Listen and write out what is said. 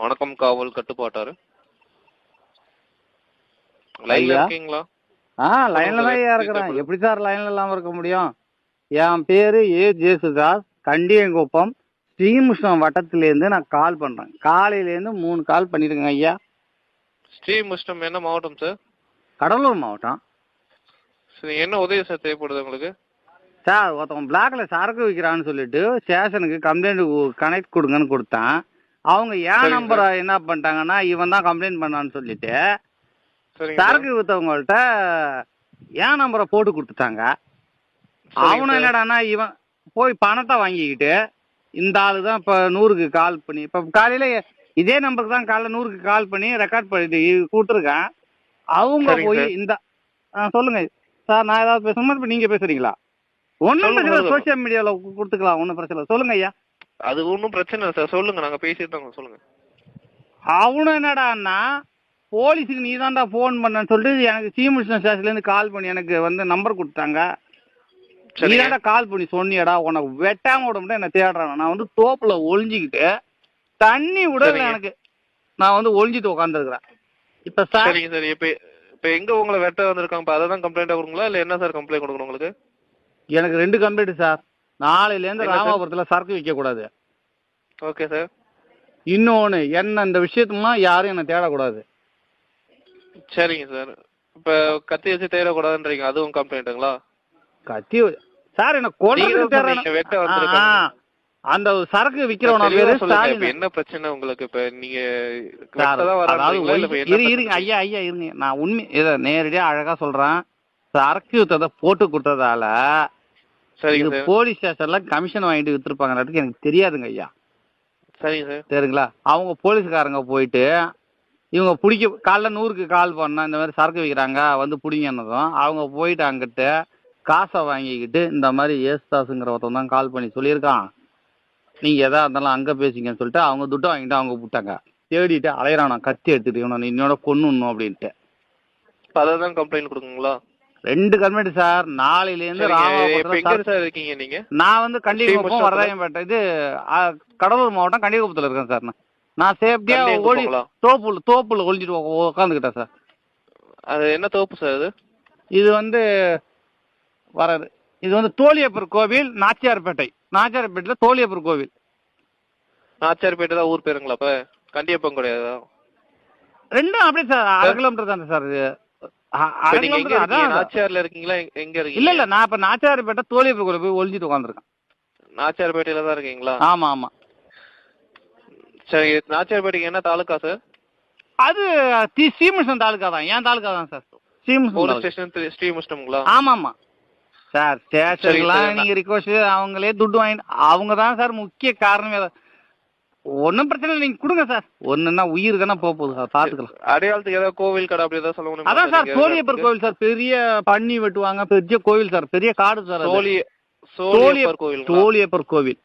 வணக்கம் காவல் கட்டுப்பாட்டாரு. லைன்ல. இருக்கீங்களா? ஆ லைன்ல தான் இருக்கிறேன். எப்படி சார் லைன்ல இல்லாம இருக்க முடியும்? என் பேரு ஏ. ஜேசுதாஸ். கண்டியங்குப்பம். ஸ்ரீமுஷ்ணம் வட்டத்திலேருந்து நான் கால் பண்றேன். காலையிலேருந்து மூணு கால் பண்ணிருக்கேங்க ஐயா. ஸ்ரீமுஷ்டம் என்ன மாவட்டம் சார்? கடலூர் மாவட்டம். சரி என்ன உதவி சார் தேவைப்படுது உங்களுக்கு? சார் ஒருத்தவன் பிளாக்ல சரக்கு விற்கிறான்னு சொல்லிட்டு ஸ்டேஷனுக்கு கம்ப்ளைண்ட் கனெக்ட் கொடுங்கன்னு கொடுத்தேன். அவங்க சரிங்க நம்பரை என்ன பண்ணிட்டாங்கன்னா இவன் தான் கம்ப்ளைண்ட் பண்ணான்னு சொல்லிட்டு. சரக்கு வித்தவங்கள்ட்ட என் நம்பரை போட்டு கொடுத்துட்டாங்க அவனும் சார். என்னடான்னா இவன் போய் பணத்தை வாங்கிக்கிட்டு இந்த ஆளு தான் இப்போ நூறுக்கு கால் பண்ணி இப்போ காலையில இதே நம்பருக்கு தான் காலைல நூறுக்கு கால் பண்ணி ரெக்கார்ட் பண்ணி கொடுத்துருக்கேன் அவங்க போய். இந்த சொல்லுங்க சார் நான் ஏதாவது பேசணுமா இப்போ நீங்க பேசுறீங்களா ஒன்றும். சோசியல் மீடியாவில் கொடுத்துக்கலாம் ஒன்றும் பிரச்சனை இல்லை சொல்லுங்க ஐயா அது ஒன்றும் பிரச்சனை இல்லை சார் சொல்லுங்க நாங்க பேசிட்டு இருக்கோம். சொல்லுங்க. அவனும் என்னடான்னா போலீஸுக்கு நீ தான்டா ஃபோன் பண்ணன்னு சொல்லிட்டு எனக்கு சீமுஷ்ணன் ஸ்டேஷன்லேருந்து கால் பண்ணி எனக்கு வந்து நம்பர் கொடுத்தாங்க. நீ தான்டா கால் பண்ணி சொன்னியடா. உனக்கு வெட்டாம விட முடியும் என்ன தேடுறான் நான் வந்து தோப்புல ஒளிஞ்சிக்கிட்டு தண்ணி விடல சரிங்க. எனக்கு. நான் வந்து ஒளிஞ்சிட்டு உட்காந்துருக்கிறேன் இப்ப சார் சரிங்க சார் இப்ப இப்ப எங்க உங்களை வெட்ட வந்திருக்காங்க? இப்ப அதை தான் கம்ப்ளைண்ட் கொடுங்களா இல்ல என்ன சார் கம்ப்ளைண்ட் கொடுக்கணும் உங்களுக்கு? எனக்கு ரெண்டு கம்ப்ளைண்ட் சார் நாளையில இருந்து என்ன சார்? ராமாபுரத்துல சரக்கு விற்க கூடாது ஓகே சார். இன்னொன்னு என்ன இந்த விஷயத்துலாம் யாரும் என்ன தேடக்கூடாது. சரிங்க சார். இப்ப கத்தி வச்சு தேடக்கூடாதுன்றீங்க அதுவும் கம்ப்ளைண்ட்டுங்களா கத்தி சார் என்ன வந்திருக்காங்க. அந்த சரக்கு விக்கிறவன என்ன பிரச்சனை உங்களுக்கு? இப்ப நீங்க இருங்க? ஐயா ஐயா இருங்க. நான் உண்மை இதை நேரடியா அழகா சொல்றேன். சரக்கு வித்ததை போட்டு கொடுத்ததால சரிங்க சார். போலீஸ் ஸ்டேஷன்ல கமிஷன் வாங்கிட்டு வித்துருப்பாங்கன்றதுக்கு எனக்கு தெரியாதுங்க ஐயா. சரிங்க சார். சரிங்களா அவங்க போலீஸ்காரங்க போயிட்டு இவங்க பிடிக்க காலைல நூறுக்கு கால் பண்ணா இந்த மாதிரி சரக்கு விற்கிறாங்க வந்து பிடிங்கன்னதும் அவங்க போயிட்டு அங்கிட்ட காசை வாங்கிக்கிட்டு இந்த மாதிரி ஏசுதாஸுங்கிற ஒருத்தன் தான் கால் பண்ணி சொல்லியிருக்கான். நீங்க எதா இருந்தாலும் அங்க பேசிங்கன்னு சொல்லிட்டு அவங்க துட்டை வாங்கிட்டு அவங்க விட்டாங்க தேடிட்டு அலையறானா கத்தி எடுத்துட்டு இவனை இன்னோட கொன்னுடணும் அப்படின்ட்டு. இப்ப அதை தான் கம்ப்ளைண்ட் கொடுக்குங்களா? ரெண்டு கல்மெண்ட் சார் நாளையில இருந்து சரிங்க, இப்ப ராமாபுரத்துல எங்க சரக்கு- சார் இருக்கீங்க நீங்க? நான் வந்து ஸ்ரீமுஷ்ணத்துல? வரதாயம்பேட்டை இது கடலூர் மாவட்டம் கண்டிகுப்பத்துல இருக்கேன் சார் நான். சேஃப்டியா ஓடி? தோப்புல தோப்புல ஒளிஞ்சிட்டு உட்காந்துக்கிட்டேன் சார். அது என்ன தோப்பு சார் அது? இது வந்து வராது இது வந்து தோழியப்பர் கோவில் நாச்சியார்பேட்டை. நாச்சியார்பேட்டையில தோழியப்பர் கோவில். நாச்சாரிப்பேட்டை தான் ஊர் பேருங்களா அப்ப? கண்டியப்பம் கிடையாதா? ரெண்டும் அப்படியே சார் அரை கிலோமீட்டர் தானே சார் இது. நாச்சியார்ல இருக்கீங்களா? எங்க- இருக்கீங்க? இல்ல இல்ல நான் இப்ப நாச்சியார்பேட்டை தோழியப்பர் கோவில் போய் ஒளிஞ்சிட்டு உட்காந்துருக்கேன் நாச்சியார்பேட்டையில தான் இருக்கீங்களா? ஆமா ஆமா. சரி நாச்சியார்பேட்டைக்கு என்ன தாலுக்கா சார்? அது தி சீமுஷன் தாலுக்கா தான். ஏன் தாலுக்கா தான் சார். போலீஸ். ஸ்டேஷன் ஸ்ரீமுஷ்டம்ங்களா ஆமா ஆமா. சார் ஸ்டேஷன்லாம் நீங்க ரிக்வஸ்ட் அவங்களே துட்டு வாங்கி அவங்க தான் சார் முக்கிய காரணமே. ஒன்றும் பிரச்சனை இல்லை நீங்க கொடுங்க சார். ஒண்ணுன்னா உயிர் தானே போக போகுது சார். பாத்துக்கலாம் அடையாளத்துக்கு ஏதாவது கோவில் கடை அப்படி ஏதாவது சொல்ல முடியுமா அதான் சார் சோழியப்பர் கோவில் சார். பெரிய பண்ணி வெட்டுவாங்க. பெரிய கோவில் சார். பெரிய காடு சார் சோழிய- சோழியப்பர் கோவில் சோழியப்பர் கோவில்.